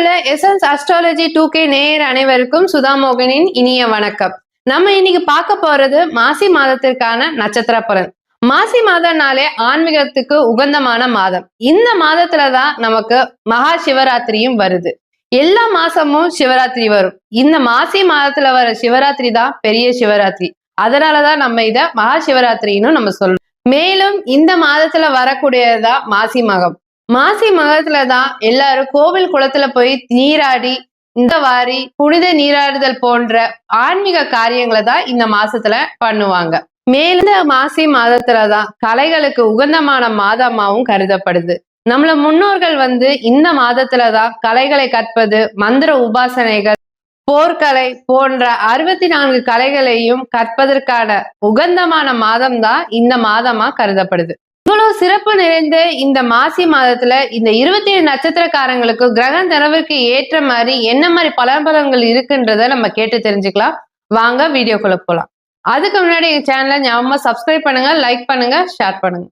உள்ள essence astrology two K நேயர் அனைவருக்கும் சுதாமோகனின் இனிய வணக்கம். நம்ம இன்னைக்கு பார்க்க போறது மாசி மாதத்திற்கான நட்சத்திர பலன். மாசி மாதம்னாலே ஆன்மீகத்துக்கு உகந்தமான மாதம். இந்த மாதத்துலதான் நமக்கு மகா சிவராத்திரியும் வருது. எல்லா மாசமும் சிவராத்திரி வரும். இந்த மாசி மாதத்துல வர சிவராத்திரி தான் பெரிய சிவராத்திரி. அதனாலதான் நம்ம இத மகா சிவராத்திரின்னு நம்ம சொல்றோம். மேலும் இந்த மாதத்துல வரக்கூடியதுதான் மாசி மகம். மாசி மகத்துல தான் எல்லாரும் கோவில் குளத்துல போய் நீராடி இந்த வாரி புனித நீராடுதல் போன்ற ஆன்மீக காரியங்களை தான் இந்த மாசத்துல பண்ணுவாங்க. மேலும் மாசி மாதத்துலதான் கலைகளுக்கு உகந்தமான மாதமாவும் கருதப்படுது. நம்மள முன்னோர்கள் வந்து இந்த மாதத்துலதான் கலைகளை கற்பது மந்திர உபாசனைகள் போர்க்கலை போன்ற அறுபத்தி நான்கு கலைகளையும் கற்பதற்கான உகந்தமான மாதம் தான் இந்த மாதமா கருதப்படுது. இவ்வளவு சிறப்பு நிறைந்த இந்த மாசி மாதத்துல இந்த இருபத்தி ஏழு நட்சத்திரக்காரங்களுக்கு கிரக நிறவுக்கு ஏற்ற மாதிரி என்ன மாதிரி பலன்கள் இருக்குன்றத நம்ம கேட்டு தெரிஞ்சுக்கலாம். வாங்க வீடியோக்குள்ள போலாம். அதுக்கு முன்னாடி சேனலை ஞாபகமா சப்ஸ்கிரைப் பண்ணுங்க லைக் பண்ணுங்க ஷேர் பண்ணுங்க.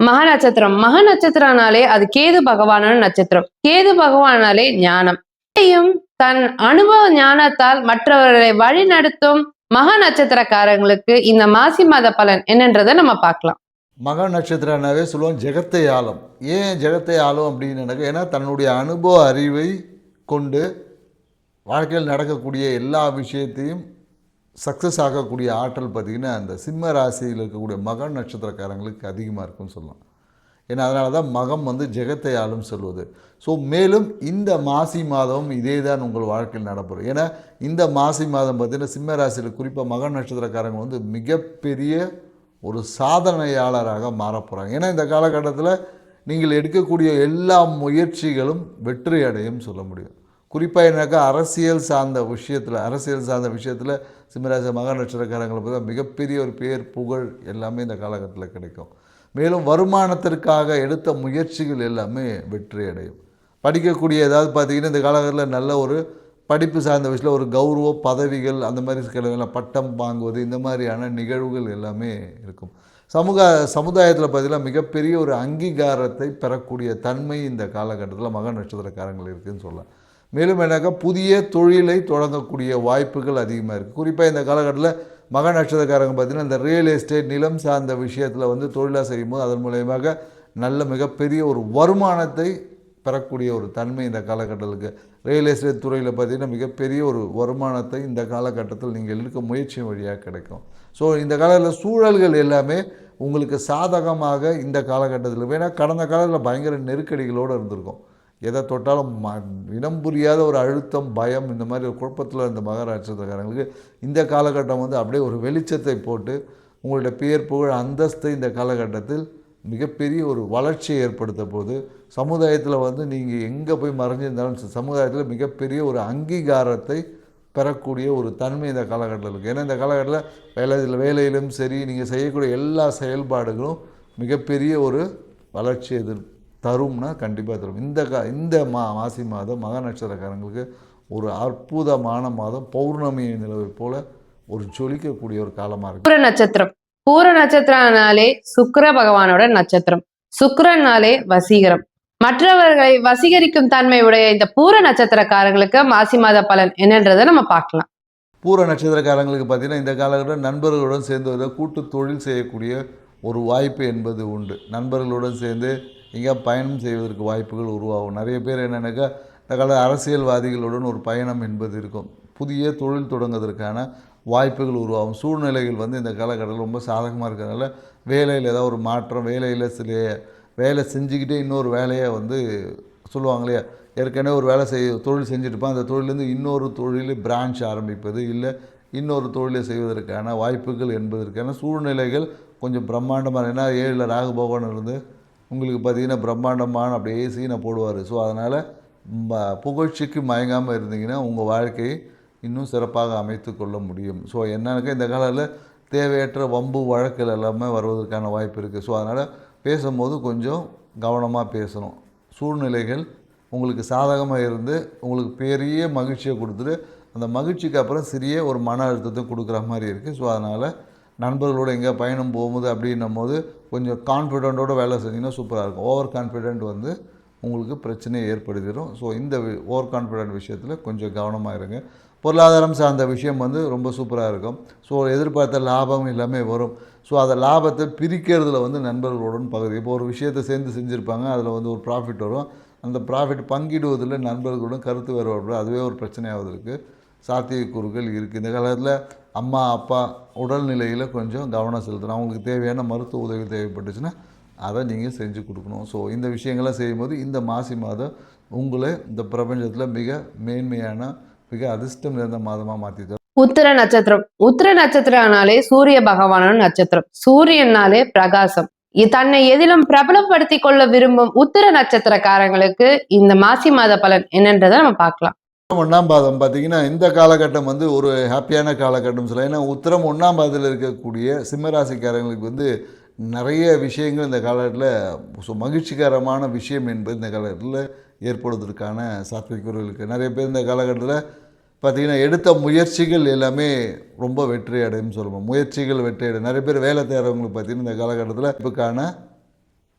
மக நட்சத்திரம் மக நட்சத்திரம்னாலே அது கேது பகவானோட நட்சத்திரம். கேது பகவானாலே ஞானம். இதையும் தன் அனுபவ ஞானத்தால் மற்றவர்களை வழி நடத்தும் மக நட்சத்திரக்காரங்களுக்கு இந்த மாசி மாத பலன் என்னன்றதை நம்ம பார்க்கலாம். மக நட்சத்திரனாவே சொல்லுவோம் ஜெகத்தை ஆளும் ஏன் ஜெகத்தை ஆளும் அப்படின்னு எனக்கு ஏன்னா தன்னுடைய அனுபவ அறிவை கொண்டு வாழ்க்கையில் நடக்கக்கூடிய எல்லா விஷயத்தையும் சக்ஸஸ் ஆகக்கூடிய ஆற்றல் பார்த்திங்கன்னா அந்த சிம்ம ராசியில் இருக்கக்கூடிய மக நட்சத்திரக்காரங்களுக்கு அதிகமாக இருக்கும்னு சொல்லலாம். ஏன்னா அதனால தான் மகம் வந்து ஜெகத்தை ஆளும் சொல்வது ஸோ மேலும் இந்த மாசி மாதம் இதே தான் உங்கள் வாழ்க்கையில் நடப்படும். ஏன்னா இந்த மாசி மாதம் பார்த்திங்கன்னா சிம்ம ராசியில் குறிப்பாக மக நட்சத்திரக்காரங்க வந்து மிகப்பெரிய ஒரு சாதனையாளராக மாறப்போகிறாங்க ஏன்னா இந்த காலகட்டத்தில் நீங்கள் எடுக்கக்கூடிய எல்லா முயற்சிகளும் வெற்றி அடையும் சொல்ல முடியும். குறிப்பாக என்னக்கா அரசியல் சார்ந்த விஷயத்தில் அரசியல் சார்ந்த விஷயத்தில் சிம்மராஜ மகா நட்சத்திரக்காரங்களை பார்த்தா மிகப்பெரிய ஒரு பேர் புகழ் எல்லாமே இந்த காலகட்டத்தில் கிடைக்கும். மேலும் வருமானத்திற்காக எடுத்த முயற்சிகள் எல்லாமே வெற்றி அடையும் படிக்கக்கூடிய ஏதாவது பார்த்தீங்கன்னா இந்த காலகட்டத்தில் நல்ல ஒரு படிப்பு சார்ந்த விஷயத்தில் ஒரு கௌரவ பதவிகள் அந்த மாதிரி கிடையாது பட்டம் வாங்குவது இந்த மாதிரியான நிகழ்வுகள் எல்லாமே இருக்கும். சமூக சமுதாயத்தில் பார்த்தீங்கன்னா மிகப்பெரிய ஒரு அங்கீகாரத்தை பெறக்கூடிய தன்மை இந்த காலகட்டத்தில் மக நட்சத்திரக்காரங்கள் இருக்குதுன்னு சொல்லலாம். மேலும் என்னக்கா புதிய தொழிலை தொடங்கக்கூடிய வாய்ப்புகள் அதிகமாக இருக்குது குறிப்பாக இந்த காலகட்டத்தில் மக நட்சத்திரக்காரங்க பார்த்திங்கன்னா இந்த ரியல் எஸ்டேட் நிலம் சார்ந்த விஷயத்தில் வந்து தொழிலாக செய்யும்போது அதன் மூலயமாக நல்ல மிகப்பெரிய ஒரு வருமானத்தை பெறக்கூடிய ஒரு தன்மை இந்த காலகட்டத்துக்கு ரியல் எஸ்டேட் துறையில் பார்த்திங்கன்னா மிகப்பெரிய ஒரு வருமானத்தை இந்த காலகட்டத்தில் நீங்கள் எடுக்க முயற்சி வழியாக கிடைக்கும். ஸோ இந்த காலத்தில் சூழல்கள் எல்லாமே உங்களுக்கு சாதகமாக இந்த காலகட்டத்தில் வேணால் கடந்த காலத்தில் பயங்கர நெருக்கடிகளோடு இருந்திருக்கும். எதை தொட்டாலும் ம இனம் புரியாத ஒரு அழுத்தம் பயம் இந்த மாதிரி ஒரு குழப்பத்தில் இருந்த மகாராஷ்டிரத்துக்காரங்களுக்கு இந்த காலகட்டம் வந்து அப்படியே ஒரு வெளிச்சத்தை போட்டு உங்களுடைய பேர் புகழ் அந்தஸ்தை இந்த காலகட்டத்தில் மிகப்பெரிய ஒரு வளர்ச்சியை ஏற்படுத்த போது சமுதாயத்தில் வந்து நீங்கள் எங்கே போய் மறைஞ்சிருந்தாலும் சமுதாயத்தில் மிகப்பெரிய ஒரு அங்கீகாரத்தை பெறக்கூடிய ஒரு தன்மை இந்த காலகட்டத்தில் இருக்குது ஏன்னா இந்த காலகட்டத்தில் வேலையில் வேலையிலும் சரி நீங்கள் செய்யக்கூடிய எல்லா செயல்பாடுகளும் மிகப்பெரிய ஒரு வளர்ச்சி எதிர் தரும்னா கண்டிப்பாக தரும். இந்த கா இந்த மா மாசி மாதம் மக நட்சத்திரக்காரங்களுக்கு ஒரு அற்புதமான மாதம். பௌர்ணமி நிலவை போல ஒரு ஜொலிக்கக்கூடிய ஒரு காலமாக இருக்குது நட்சத்திரம். பூர நட்சத்திரம்னாலே சுக்கர பகவானோட நட்சத்திரம். சுக்கிரனாலே வசீகரம். மற்றவர்களை வசீகரிக்கும் தன்மை உடைய இந்த பூர நட்சத்திரக்காரங்களுக்கு மாசி மாத பலன் என்னன்றதை நம்ம பார்க்கலாம். பூர நட்சத்திரக்காரங்களுக்கு பார்த்தீங்கன்னா இந்த காலகட்டம் நண்பர்களுடன் சேர்ந்து வந்து கூட்டு தொழில் செய்யக்கூடிய ஒரு வாய்ப்பு என்பது உண்டு. நண்பர்களுடன் சேர்ந்து இங்கே பயணம் செய்வதற்கு வாய்ப்புகள் உருவாகும். நிறைய பேர் என்னென்னாக்கா இந்த கால அரசியல்வாதிகளுடன் ஒரு பயணம் என்பது இருக்கும். புதிய தொழில் தொடங்குவதற்கான வாய்ப்புகள் உருவாகும். சூழ்நிலைகள் வந்து இந்த காலகட்டத்தில் ரொம்ப சாதகமாக இருக்கிறதுனால வேலையில் ஏதாவது ஒரு மாற்றம் வேலையில் சில வேலை செஞ்சுக்கிட்டே இன்னொரு வேலையை வந்து சொல்லுவாங்க இல்லையா? ஏற்கனவே ஒரு வேலை செய்ய தொழில் செஞ்சுட்டுப்பான் அந்த தொழிலேருந்து இன்னொரு தொழில் பிரான்ச் ஆரம்பிப்பது இல்லை இன்னொரு தொழிலை செய்வதற்கான வாய்ப்புகள் என்பதற்கான சூழ்நிலைகள் கொஞ்சம் பிரம்மாண்டமாக ஏன்னா ஏழில் ராகு பகவான் இருந்து உங்களுக்கு பார்த்தீங்கன்னா பிரம்மாண்டமான அப்படியே சீனை போடுவார். ஸோ அதனால் புகழ்ச்சிக்கு மயங்காமல் இருந்தீங்கன்னா உங்கள் வாழ்க்கையை இன்னும் சிறப்பாக அமைத்து கொள்ள முடியும். ஸோ என்னன்னாக்கா இந்த காலத்தில் தேவையற்ற வம்பு வழக்கில் எல்லாமே வருவதற்கான வாய்ப்பு இருக்குது ஸோ அதனால் பேசும்போது கொஞ்சம் கவனமாக பேசணும். சூழ்நிலைகள் உங்களுக்கு சாதகமாக இருந்து உங்களுக்கு பெரிய மகிழ்ச்சியை கொடுத்துட்டு அந்த மகிழ்ச்சிக்கு அப்புறம் சிறிய ஒரு மன அழுத்தத்தை கொடுக்குற மாதிரி இருக்குது ஸோ அதனால் நண்பர்களோடு எங்கே பயணம் போகும்போது அப்படின்னும் போது கொஞ்சம் கான்ஃபிடென்ட்டோட வேலை செஞ்சிங்கன்னா சூப்பராக இருக்கும். ஓவர் கான்ஃபிடென்ட் வந்து உங்களுக்கு பிரச்சனையை ஏற்படுத்திடும். ஸோ இந்த ஓவர் கான்ஃபிடென்ட் விஷயத்தில் கொஞ்சம் கவனமாக இருங்க. பொருளாதாரம் சார்ந்த விஷயம் வந்து ரொம்ப சூப்பராக இருக்கும். ஸோ எதிர்பார்த்த லாபம் எல்லாமே வரும். ஸோ அதை லாபத்தை பிரிக்கிறதுல வந்து நண்பர்களுடன் பகுதி இப்போ ஒரு விஷயத்தை சேர்ந்து செஞ்சுருப்பாங்க அதில் வந்து ஒரு ப்ராஃபிட் வரும். அந்த ப்ராஃபிட் பங்கிடுவதில் நண்பர்களுடன் கருத்து வேறுபாடு அதுவே ஒரு பிரச்சனையாவதற்கு சாத்தியக்கூறுகள் இருக்குது இந்த காலத்தில் அம்மா அப்பா உடல்நிலையில் கொஞ்சம் கவனம் செலுத்தணும். அவங்களுக்கு தேவையான மருத்துவ உதவி தேவைப்பட்டுச்சுன்னா அதை நீங்கள் செஞ்சு கொடுக்கணும். ஸோ இந்த விஷயங்கள்லாம் செய்யும்போது இந்த மாசி மாதம் உங்களை இந்த பிரபஞ்சத்தில் மிக மேன்மையான மிக அதிர்ஷ்டம் நிறைந்த மாதமாக மாற்றி உத்திர நட்சத்திரம். உத்திர நட்சத்திரம்னாலே சூரிய பகவானோட நட்சத்திரம். சூரியன்னாலே பிரகாசம். தன்னை எதிலும் பிரபலப்படுத்தி கொள்ள விரும்பும் உத்திர நட்சத்திரக்காரங்களுக்கு இந்த மாசி மாத பலன் என்னன்றதை நம்ம பார்க்கலாம். ஒன்றாம் பாதம் பார்த்தீங்கன்னா இந்த காலகட்டம் வந்து ஒரு ஹாப்பியான காலகட்டம் சொல்லலாம் ஏன்னா உத்திரம் ஒன்றாம் பாதத்தில் இருக்கக்கூடிய சிம்மராசிக்காரங்களுக்கு வந்து நிறைய விஷயங்கள் இந்த காலகட்டத்தில் மகிழ்ச்சிகரமான விஷயம் என்பது இந்த காலகட்டத்தில் ஏற்படுவதற்கான சாத்தியக்கூறுகள் இருக்குது நிறைய பேர் இந்த காலகட்டத்தில் பார்த்திங்கன்னா எடுத்த முயற்சிகள் எல்லாமே ரொம்ப வெற்றி அடையும் சொல்லுவோம். முயற்சிகள் வெற்றி அடையும். நிறைய பேர் வேலை தேடுறவங்களுக்கு பார்த்தீங்கன்னா இந்த காலகட்டத்தில் இப்போக்கான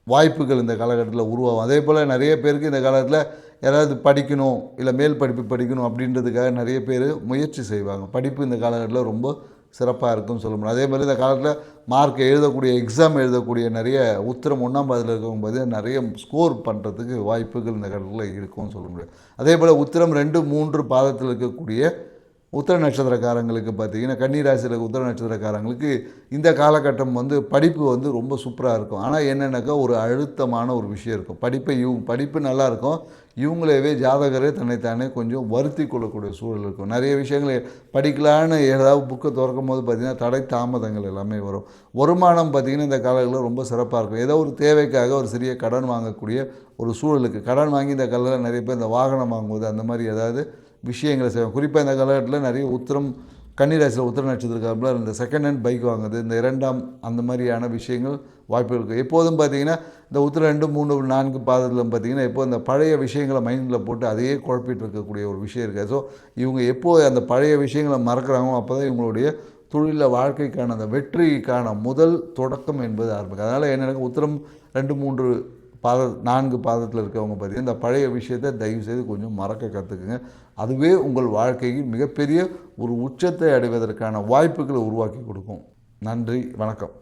வாய்ப்புகள் இந்த காலகட்டத்தில் உருவாகும். அதே போல் நிறைய பேருக்கு இந்த காலத்தில் யாராவது படிக்கணும் இல்லை மேல் படிப்பு படிக்கணும் அப்படின்றதுக்காக நிறைய பேர் முயற்சி செய்வாங்க. படிப்பு இந்த காலகட்டத்தில் ரொம்ப சிறப்பாக இருக்கும்னு சொல்ல முடியும். அதே மாதிரி இந்த காலத்தில் மார்க் எழுதக்கூடிய எக்ஸாம் எழுதக்கூடிய நிறைய உத்திரம் ஒன்றாம் பாதில் இருக்கும் போது நிறைய ஸ்கோர் பண்ணுறதுக்கு வாய்ப்புகள் இந்த காலத்தில் இருக்கும்னு சொல்ல முடியும். அதே போல் உத்திரம் ரெண்டு மூன்று பாதத்தில் இருக்கக்கூடிய உத்தர நட்சத்திரக்காரங்களுக்கு பார்த்தீங்கன்னா கன்னிராசியில் இருக்க உத்தர நட்சத்திரக்காரங்களுக்கு இந்த காலகட்டம் வந்து படிப்பு வந்து ரொம்ப சூப்பராக இருக்கும். ஆனால் என்னென்னாக்கா ஒரு அழுத்தமான ஒரு விஷயம் இருக்கும். படிப்பை இவங்க படிப்பு நல்லாயிருக்கும் இவங்களேவே ஜாதகரே தன்னைத்தானே கொஞ்சம் வருத்தி கொள்ளக்கூடிய சூழல் இருக்கும். நிறைய விஷயங்களை படிக்கலான்னு ஏதாவது புக்கை திறக்கும் போது பார்த்திங்கன்னா தடை தாமதங்கள் எல்லாமே வரும். வருமானம் பார்த்திங்கன்னா இந்த காலங்களில் ரொம்ப சிறப்பாக இருக்கும். ஏதோ ஒரு தேவைக்காக ஒரு சிறிய கடன் வாங்கக்கூடிய ஒரு சூழலுக்கு கடன் வாங்கி இந்த காலத்தில் நிறைய பேர் இந்த வாகனம் வாங்குவது அந்த மாதிரி ஏதாவது விஷயங்களை செய்வாங்க. குறிப்பாக இந்த காலகட்டத்தில் நிறைய உத்திரம் கன்னிராசியில் உத்திர நட்சத்திரக்காரங்கள இந்த செகண்ட் ஹேண்ட் பைக் வாங்குது இந்த இரண்டாம் அந்த மாதிரியான விஷயங்கள் வாய்ப்புகள் இருக்குது எப்போதும் பார்த்தீங்கன்னா இந்த உத்திர ரெண்டு மூணு நான்கு பாதத்தில் பார்த்தீங்கன்னா எப்போ இந்த பழைய விஷயங்களை மைண்டில் போட்டு அதையே குழப்பிட்டு இருக்கக்கூடிய ஒரு விஷயம் இருக்குது ஸோ இவங்க எப்போ அந்த பழைய விஷயங்களை மறக்கிறாங்களோ அப்போ தான் இவங்களுடைய தொழிலில் வாழ்க்கைக்கான அந்த வெற்றிக்கான முதல் தொடக்கம் என்பது ஆரம்பிக்கும். அதனால் என்ன உத்திரம் ரெண்டு மூன்று பாத நான்கு பாதத்தில் இருக்கவங்க பார்த்தீங்கன்னா இந்த பழைய விஷயத்தை தயவு செய்து கொஞ்சம் மறக்க கற்றுக்குங்க அதுவே உங்கள் வாழ்க்கையில் மிகப்பெரிய ஒரு உச்சத்தை அடைவதற்கான வாய்ப்புகளை உருவாக்கி கொடுக்கும். நன்றி வணக்கம்.